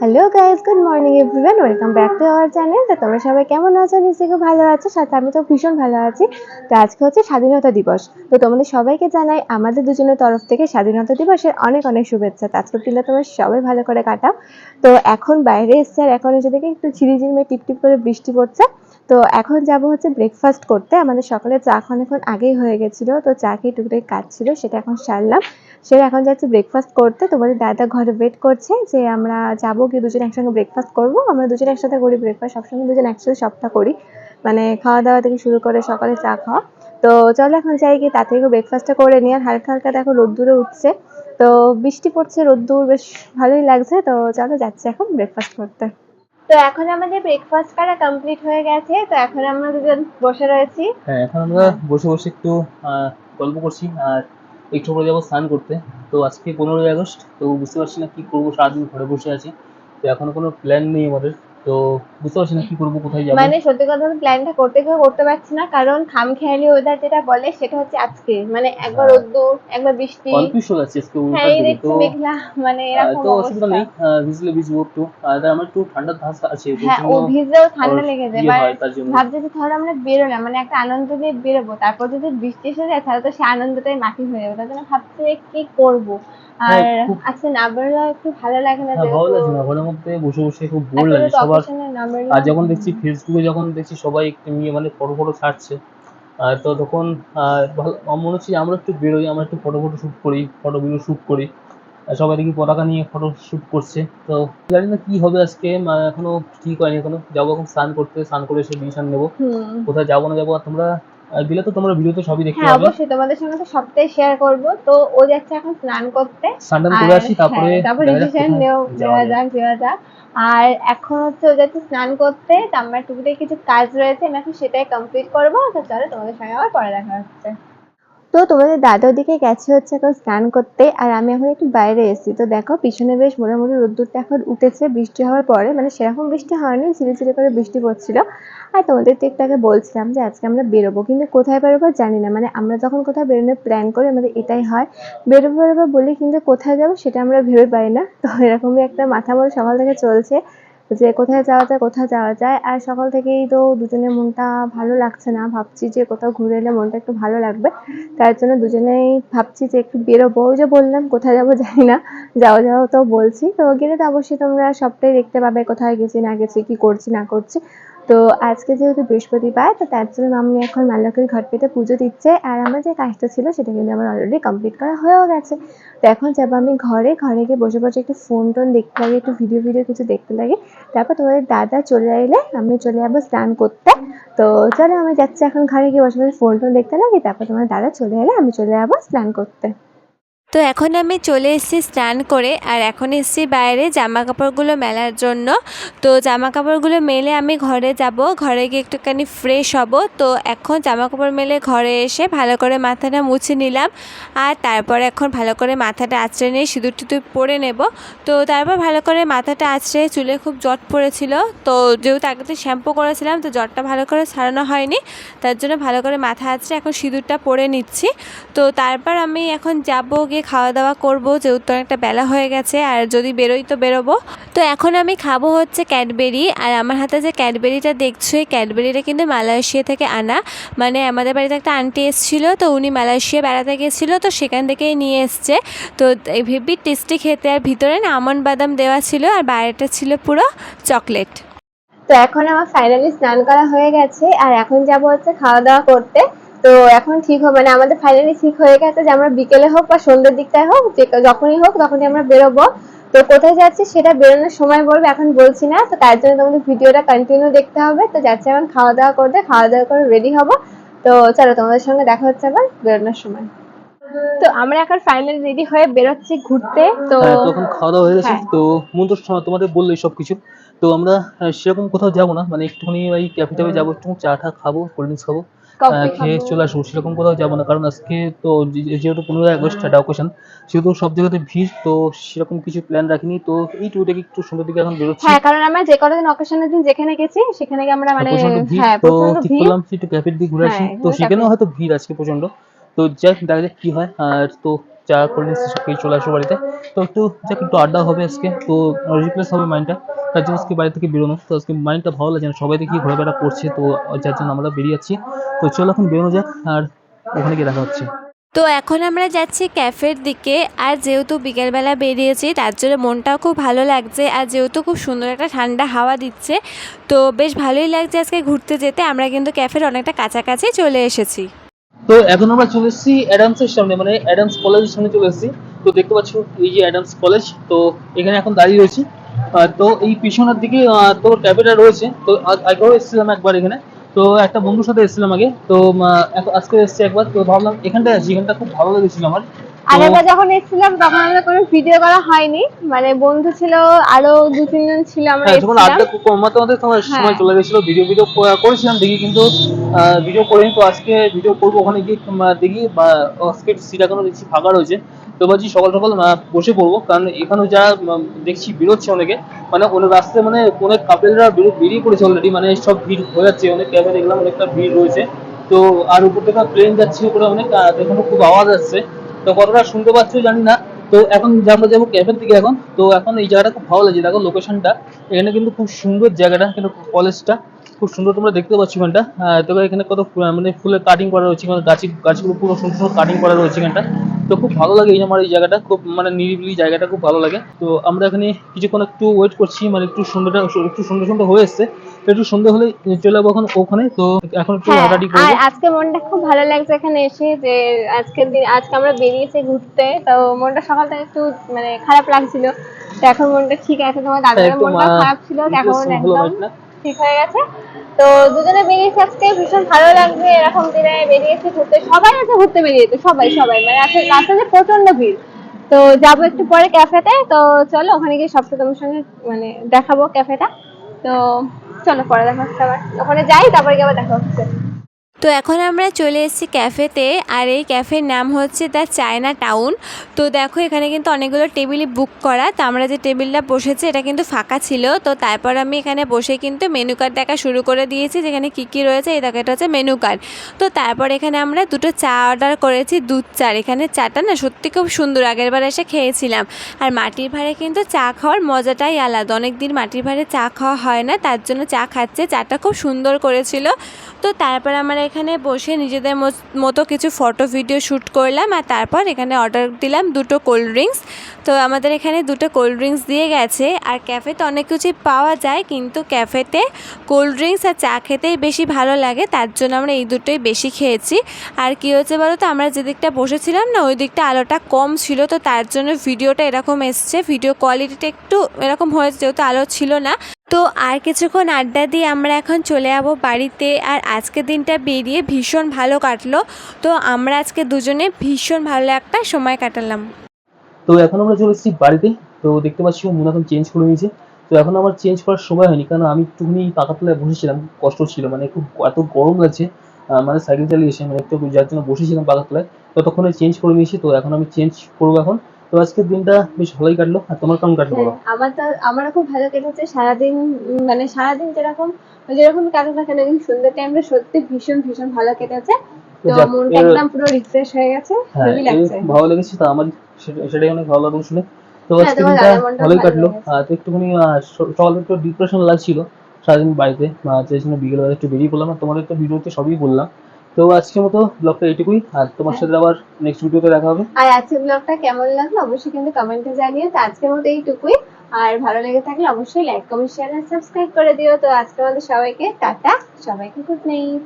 Hello guys good morning everyone welcome back to our channel তো তোমরা সবাই কেমন আছো? নিশ্চয়ই খুব ভালো আছো। সাথে আমি তো ভীষণ ভালো আছি। তো আজকে হচ্ছে স্বাধীনতা দিবস। তো তোমাদের সবাইকে জানাই, আমাদের দুজনের তরফ থেকে স্বাধীনতা দিবসের অনেক অনেক শুভেচ্ছা। তো আজকের দিনটা তোমরা সবাই ভালো করে কাটাও। তো এখন বাইরে এসছে আর এখন এসে থেকে একটু ঝিরিঝিরিমে টিপ টিপ করে বৃষ্টি পড়ছে। তো এখন যাব হচ্ছে ব্রেকফাস্ট করতে। আমাদের সকালে চা এখন আগেই হয়ে গেছিল। তো চা খেয়ে টুকটাক কাজ ছিল, সেটা এখন সারলাম। সে এখন যাচ্ছে ব্রেকফাস্ট করতে। তোমাদের দাদা ঘরে ওয়েট করছে যে আমরা যাব কি দুজন একসঙ্গে ব্রেকফাস্ট করব। আমরা দুজন একসাথে করি ব্রেকফাস্ট সবসময় দুজন একসাথে সবটা করি। মানে খাওয়া দাওয়া থেকে শুরু করে সকালে চা খাওয়া। তো চলো এখন যাই গিয়ে তাড়াতাড়ি করে ব্রেকফাস্টটা করে নিই। আর হালকা হালকা দেখো রোদ্দুরে উঠছে। তো বৃষ্টি পড়ছে রোদ্দুর বেশ ভালোই লাগছে। তো চলো যাচ্ছে এখন ব্রেকফাস্ট করতে। তো এখন আমাদের ব্রেকফাস্ট করা কমপ্লিট হয়ে গেছে। তো এখন আমরা দুজন বসে রয়েছি। হ্যাঁ এখন আমরা বসে বসে একটু গল্প করছি। আর একটু পরে যাব স্নান করতে। তো আজকে পনেরোই আগস্ট, তো বুঝতে পারছি না কী করব, সারাদিন ঘরে বসে আছি। তো এখনও কোনো প্ল্যান নেই আমাদের। তো বুঝতে পারছি না কি করব কোথায় যাব? মানে সত্যি কথা আমি প্ল্যানটা করতে গিয়ে করতে পারছি না কারণ খামখেয়ালি ওয়েদার যেটা বলে সেটা হচ্ছে আজকে। মানে একবার হ্যাঁ। রোদ্দুর একবার বৃষ্টি। কনফিউজ হয়ে যাচ্ছে আজকে হ্যাঁ ওটার দিকে তো মেঘলা মানে এরকম তো অসুবিধা নেই। ভিজলে ভিজবো একটু। আর আমার একটু ঠান্ডার ধাস আছে হ্যাঁ ও ভিজলেও ঠান্ডা লেগে যায়। ইয়ে এবার হয় তার জন্য। ভাবছি যে ধরো আমরা বেরোলাম মানে একটা আনন্দ দিয়ে বেরোবো। তারপর যদি বৃষ্টি এসে যায় তাহলে তো সেই আনন্দটাই মাটি হয়ে যাবে। তার জন্য ভাবছি কি করব? আর হ্যাঁ, খুব- আজকে না বেরোলেও একটু ভালো লাগে না হ্যাঁ ভালো লাগছে না ঘরের মধ্যে বসে বসে খুব বোর লাগে সবার আর যখন দেখছি ফেসবুকে যখন দেখছি সবাই একটু নিয়ে মানে ফটো ফটো ছাড়ছে আর তো তখন মনে হচ্ছে আমরা একটু বেরোই আমরা একটু ফটো ফটো শ্যুট করি ফটো ভিডিও শ্যুট করি আর সবাই দেখি পতাকা নিয়ে ফটো শ্যুট করছে তো জানি না কি হবে আজকে এখনও ঠিক হয়নি এখনও যাব এখন স্নান করতে স্নান করে এসে ডিসিশন নেব। কোথায় যাব না যাব আর তোমরা দিলে তো তোমরা ভিডিওতে সবই দেখতে হ্যাঁ পাবে অবশ্যই তোমাদের সঙ্গে তো সবটাই শেয়ার করব। তো ও যাচ্ছে এখন স্নান করতে। স্নান করে আসি তারপরে হ্যাঁ, তারপর ডিসিশন নেওয়া যাওয়া যাক দেওয়া যাক। আর এখন হচ্ছে ও যাচ্ছে স্নান করতে তো আমার টুকুতে কিছু কাজ রয়েছে আমি এখন সেটাই কমপ্লিট করব। তো চলো তোমাদের সঙ্গে আবার পরে দেখা হচ্ছে। তো তোমাদের দাদা ওদিকে গেছে হচ্ছে এখন স্নান করতে, আর আমি এখন একটু বাইরে এসেছি। তো দেখো, পিছনে বেশ মোটামুটি রোদ্দুরটা এখন উঠেছে, বৃষ্টি হওয়ার পরে। মানে সেরকম বৃষ্টি হয়নি, ঝিরিঝিরি করে বৃষ্টি পড়ছিল। আর তোমাদের তো একটু আগে বলছিলাম যে আজকে আমরা বেরোবো, কিন্তু কোথায় বেরোবো জানি না। মানে আমরা যখন কোথাও বেরোনোর প্ল্যান করি, আমাদের এটাই হয়। বেরোবো বেরোবো বলি, কিন্তু কোথায় যাব সেটা আমরা ভেবে পাই না। তো এরকমই একটা মাথা মতো সকাল থেকে চলছে। যে কোথায় যাওয়া যায়, কোথায় যাওয়া যায়। আর সকাল থেকেই তো দুজনের মনটা ভালো লাগছে না। ভাবছি যে কোথাও ঘুরে এলে মনটা একটু ভালো লাগবে। তার জন্য দুজনেই ভাবছি যে একটু বেরোবো। ওই যে বললাম, কোথায় যাব জানি না। যাওয়া যাওয়া তো বলছি। তো গেলে তো অবশ্যই তোমরা সবটাই দেখতে পাবে। কোথায় গেছি, না গেছি, কি করছি, না করছি। তো আজকে যেহেতু বৃহস্পতিবার, তো তার জন্য মাম্মি এখন মা ঘট পেতে পুজো দিচ্ছে। আর আমার যে কাজটা ছিল, সেটা কিন্তু আমার অলরেডি কমপ্লিট করা হয়েও গেছে। তো এখন যাব আমি ঘরে। ঘরে গিয়ে বসে বসে একটু ফোন টোন দেখতে লাগে, একটু ভিডিও ভিডিও কিছু দেখতে লাগে। তারপর তোমাদের দাদা চলে এলে আমি চলে যাব স্নান করতে। তো চলো আমি যাচ্ছি এখন ঘরে গিয়ে বসে বসে ফোন টোন দেখতে লাগে। তারপর তোমার দাদা চলে এলে আমি চলে যাব স্নান করতে। তো এখন আমি চলে এসেছি স্নান করে আর এখন এসেছি বাইরে জামা কাপড়গুলো মেলার জন্য। তো জামা কাপড়গুলো মেলে আমি ঘরে যাব, ঘরে গিয়ে একটুখানি ফ্রেশ হব। তো এখন জামা কাপড় মেলে ঘরে এসে ভালো করে মাথাটা মুছে নিলাম আর তারপর এখন ভালো করে মাথাটা আঁচড়ে নিয়ে সিঁদুর টিঁদুর পরে নেব। তো তারপর ভালো করে মাথাটা আঁচড়ে চুলে খুব জট পড়েছিল। তো যেহেতু আগেতে শ্যাম্পু করেছিলাম, তো জটটা ভালো করে ছাড়ানো হয়নি। তার জন্য ভালো করে মাথা আঁচড়ে এখন সিঁদুরটা পরে নিচ্ছি। তো তারপর আমি এখন যাব গিয়ে খাওয়া দাওয়া করব, যেহেতু অনেকটা বেলা হয়ে গেছে, আর যদি বেরোই তো বেরোবো। তো এখন আমি খাব হচ্ছে ক্যাডবেরি, আর আমার হাতে যে ক্যাডবেরিটা দেখছ, এই ক্যাডবেরিটা কিন্তু মালয়েশিয়া থেকে আনা। মানে আমাদের বাড়িতে একটা আন্টি এসেছিল, তো উনি মালয়েশিয়া বেড়াতে গেছিল, তো সেখান থেকেই নিয়ে এসছে। তো এই হেভি টেস্টি খেতে, আর ভিতরে না আমন্ড বাদাম দেওয়া ছিল, আর বাইরেটা ছিল পুরো চকলেট। তো এখন আমার ফাইনালি স্নান করা হয়ে গেছে, আর এখন যাব হচ্ছে খাওয়া দাওয়া করতে। তো এখন ঠিক হবে মানে আমাদের ফাইনালি ঠিক হয়ে গেছে যে আমরা বিকেলে হোক বা সন্ধ্যের দিকটায় হোক যে যখনই হোক তখনই আমরা বেরোবো। তো কোথায় যাচ্ছি সেটা বেরোনোর সময় বলব এখন বলছি না। তো তার জন্য তোমাদের ভিডিওটা কন্টিনিউ দেখতে হবে। তো যাচ্ছি এখন খাওয়া দাওয়া করতে। খাওয়া দাওয়া করে রেডি হব। তো চলো তোমাদের সঙ্গে দেখা হচ্ছে আবার বেরোনোর সময়। তো আমরা এখন ফাইনালি রেডি হয়ে বেরোচ্ছি ঘুরতে। তো হ্যাঁ তখন খাওয়া দাওয়া হয়ে গেছে। হ্যাঁ। তো মূলত স- তোমাদের বলল সব কিছু। তো আমরা সেরকম কোথাও যাব না। মানে একটুখানি ওই ক্যাফে যাব একটু চা টা খাব কোল্ড ড্রিঙ্কস খাব। খেয়ে চলে আসব সেরকম কোথাও যাব না। কারণ আজকে তো যেহেতু পনেরোই আগস্ট অকেশন সেহেতু সব জায়গাতে ভিড় তো সেরকম কিছু প্ল্যান রাখিনি। তো এই টুইটাকে একটু সুন্দর দিকে এখন বেরোচ্ছি। হ্যাঁ কারণ আমরা যে কটা দিন অকেশনের দিন যেখানে গেছি সেখানে আমরা মানে হ্যাঁ তো ঠিক করলাম একটু ক্যাফের দিকে ঘুরে আসি। হ্যাঁ, তো সেখানেও হয়তো ভিড় আজকে প্রচণ্ড তো যাই দেখা যাক কি হয়। আর তো চা করে নিচ্ছি সব কিছু চলে আসব বাড়িতে। তো একটু যাক, একটু আড্ডা হবে আজকে তো রিপ্লেস হবে মাইন্ডটা তার জন্য আজকে বাড়ি থেকে বেরোনো। তো আজকে মাইন্ডটা ভালো লাগছে না। সবাই দেখি ঘোরাফেরা করছে, তো যার জন্য আমরা বেরিয়ে যাচ্ছি। তো চলো এখন বেরোনো যাক, আর ওখানে গিয়ে দেখা হচ্ছে। তো এখন আমরা যাচ্ছি ক্যাফের দিকে। আর যেহেতু বিকেলবেলা বেরিয়েছি, তার জন্য মনটাও খুব ভালো লাগছে। আর যেহেতু খুব সুন্দর একটা ঠান্ডা হাওয়া দিচ্ছে, তো বেশ ভালোই লাগছে আজকে ঘুরতে যেতে। আমরা কিন্তু ক্যাফের অনেকটা কাছাকাছি চলে এসেছি। তো এখন আমরা চলে এসেছি অ্যাডামসের সামনে মানে অ্যাডামস কলেজের সামনে চলে এসেছি। তো দেখতে পাচ্ছ এই যে অ্যাডামস কলেজ, তো এখানে এখন দাঁড়িয়ে রয়েছি। তো এই পিছনের দিকে তোর ক্যাফেটা রয়েছে। তো আগেও এসেছিলাম একবার এখানে। তো একটা বন্ধুর সাথে এসেছিলাম আগে। তো আজকে এসেছি একবার। তো ভাবলাম এখানটায় আছি এখানটা খুব ভালো লেগেছিল আমার। তো- আগেরবার যখন এসেছিলাম তখন আমাদের কোনো ভিডিও করা হয়নি। মানে বন্ধু ছিল আরও দু তিনজন ছিল আমরা হ্যাঁ যখন আড্ডা কমাতে আমাদের তোমার হ্যাঁ। সময় চলে গেছিল ভিডিও ভিডিও করেছিলাম দেখি কিন্তু ভিডিও করিনি। তো আজকে ভিডিও করব ওখানে গিয়ে দেখি আজকে সিট এখনও দেখছি ফাঁকা রয়েছে। তো ভাবছি সকাল সকাল বসে পড়ব কারণ এখানে যা দেখছি বেরোচ্ছে অনেকে মানে অনেক রাস্তায় মানে অনেক কাপেলরা বেরিয়ে পড়েছে অলরেডি মানে সব ভিড় হয়ে যাচ্ছে অনেক ক্যাবে দেখলাম অনেকটা ভিড় রয়েছে। তো আর উপর থেকে প্লেন যাচ্ছে উপরে অনেক এখনও খুব আওয়াজ আসছে। তো কতটা শুনতে পাচ্ছ জানি না। তো এখন আমরা যাব ক্যাফের দিকে এখন, তো এখন এই জায়গাটা খুব ভালো লাগছে। দেখো লোকেশনটা এখানে কিন্তু খুব সুন্দর জায়গাটা, কিন্তু কলেজটা খুব সুন্দর তোমরা দেখতে পাচ্ছ এখানটা। তবে এখানে কত মানে ফুলের কাটিং করা রয়েছে মানে গাছ গাছগুলো পুরো সুন্দর সুন্দর কাটিং করা রয়েছে এখানটা। তো খুব ভালো লাগে এই আমার এই জায়গাটা খুব মানে নিরিবিলি জায়গাটা খুব ভালো লাগে। তো আমরা এখানে কিছুক্ষণ একটু ওয়েট করছি মানে একটু সন্ধ্যাটা একটু সুন্দর সুন্দর হয়ে এসছে। একটু সন্ধ্যা হলে চলে যাব এখন ওখানে তো এখন একটু হ্যাঁ হাঁটাহাঁটি করব। আজকে মনটা খুব ভালো লাগছে এখানে এসে যে আজকের দিন আজকে আমরা বেরিয়েছি ঘুরতে। তো মনটা সকাল থেকে একটু মানে খারাপ লাগছিল। তো এখন মনটা ঠিক আছে তোমার দাদার মনটা খারাপ ছিল এখন একদম? ঠিক হয়ে গেছে। তো দুজনে বেরিয়েছি আজকে, ভীষণ ভালো লাগবে। এরকম দিনে বেরিয়েছি ঘুরতে। সবাই আছে ঘুরতে বেরিয়েছে সবাই সবাই। মানে আজকে রাস্তাতে প্রচণ্ড ভিড়। তো যাব একটু পরে ক্যাফেতে। তো চলো, ওখানে গিয়ে সব তোমার সঙ্গে মানে দেখাবো ক্যাফেটা। তো চলো, পরে দেখা হচ্ছে আবার। ওখানে যাই, তারপরে গিয়ে আবার দেখা হচ্ছে। তো এখন আমরা চলে এসেছি ক্যাফেতে, আর এই ক্যাফের নাম হচ্ছে দ্য চায়না টাউন। তো দেখো, এখানে কিন্তু অনেকগুলো টেবিলই বুক করা। তো আমরা যে টেবিলটা বসেছি, এটা কিন্তু ফাঁকা ছিল। তো তারপর আমি এখানে বসে কিন্তু মেনু কার্ড দেখা শুরু করে দিয়েছি, যেখানে কী কী রয়েছে। এই দেখো, এটা হচ্ছে মেনু কার্ড। তো তারপর এখানে আমরা দুটো চা অর্ডার করেছি, দুধ চার। এখানে চাটা না সত্যি খুব সুন্দর, আগেরবার এসে খেয়েছিলাম। আর মাটির ভাড়ে কিন্তু চা খাওয়ার মজাটাই আলাদা। অনেক দিন মাটির ভাড়ে চা খাওয়া হয় না, তার জন্য চা খাচ্ছে। চাটা খুব সুন্দর করেছিল। তো তারপর আমরা এখানে বসে নিজেদের মত- কিছু ফটো, ভিডিও শ্যুট করলাম আর তারপর এখানে অর্ডার দিলাম দুটো কোল্ড ড্রিঙ্কস। তো আমাদের এখানে দুটো কোল্ড ড্রিঙ্কস দিয়ে গেছে আর ক্যাফেতে অনেক কিছুই পাওয়া যায় কিন্তু ক্যাফেতে কোল্ড ড্রিঙ্কস আর চা খেতেই বেশি ভালো লাগে, তার জন্য আমরা এই দুটোই বেশি খেয়েছি। আর কী হয়েছে বলো তো, আমরা যে দিকটা বসেছিলাম না, ওই দিকটা আলোটা কম ছিল, তো তার জন্য ভিডিওটা এরকম এসছে, ভিডিও কোয়ালিটিটা একটু এরকম হয়েছে, যেহেতু আলো ছিল না। তো আর কিছুক্ষণ আড্ডা দিয়ে আমরা এখন চলে যাব বাড়িতে আর আজকের দিনটা বেরিয়ে ভীষণ ভালো কাটলো। তো আমরা আজকে দুজনে ভীষণ ভালো একটা সময় কাটালাম। তো এখন আমরা চলে এসেছি বাড়িতে। তো দেখতে পাচ্ছি ও মুন এখন চেঞ্জ করে নিয়েছে। তো এখন আমার চেঞ্জ করার সময় হয়নি কারণ আমি একটুখানি পাকা তলায় বসেছিলাম, কষ্ট ছিল। মানে খুব এত গরম লাগছে মানে সাইকেল চালিয়ে এসে মানে একটু যার জন্য বসেছিলাম পাকা তলায়। ততক্ষণে চেঞ্জ করে নিয়েছি। তো এখন আমি চেঞ্জ করব এখন। তো আজকের দিনটা বেশ ভালোই কাটলো। আর তোমার কেমন কাটলো বলো? হ্যাঁ, আমার তো আমারও খুব ভালো কেটেছে। সারাদিন মানে সারাদিন যেরকম যেরকম কাটুক না কেন কিন্তু সন্ধ্যের টাইমটা সত্যি ভীষণ ভীষণ ভালো কেটেছে। তো মনটা একদম পুরো রিফ্রেশ হয়ে গেছে লাগছে। ভালো লেগেছে তো আমার সেটা- সেটাই অনেক ভালো লাগল শুনে। তো হ্যাঁ, আজকে দিনটা ভালোই কাটলো। তো একটুখানি সকালে একটু ডিপ্রেশন লাগছিল সারাদিন বাড়িতে। আহ, সেই জন্য বিকেলবেলা একটু বেরিয়ে পড়লাম। তোমাদের তো ভিডিওতে সবই বললাম। তো আজকের মতো ব্লগটা এইটুকুই। আর তোমার সাথে আবার নেক্সট ভিডিওতে দেখা হবে। আর আজকের ব্লগটা কেমন লাগল অবশ্যই কিন্তু কমেন্টে জানিও। তো আজকের মতো এইটুকুই। আর ভালো লেগে থাকলে অবশ্যই লাইক কমেন্ট শেয়ার আর সাবস্ক্রাইব করে দিও। তো আজকে আমাদের সবাইকে, টাটা। সবাইকে গুড নাইট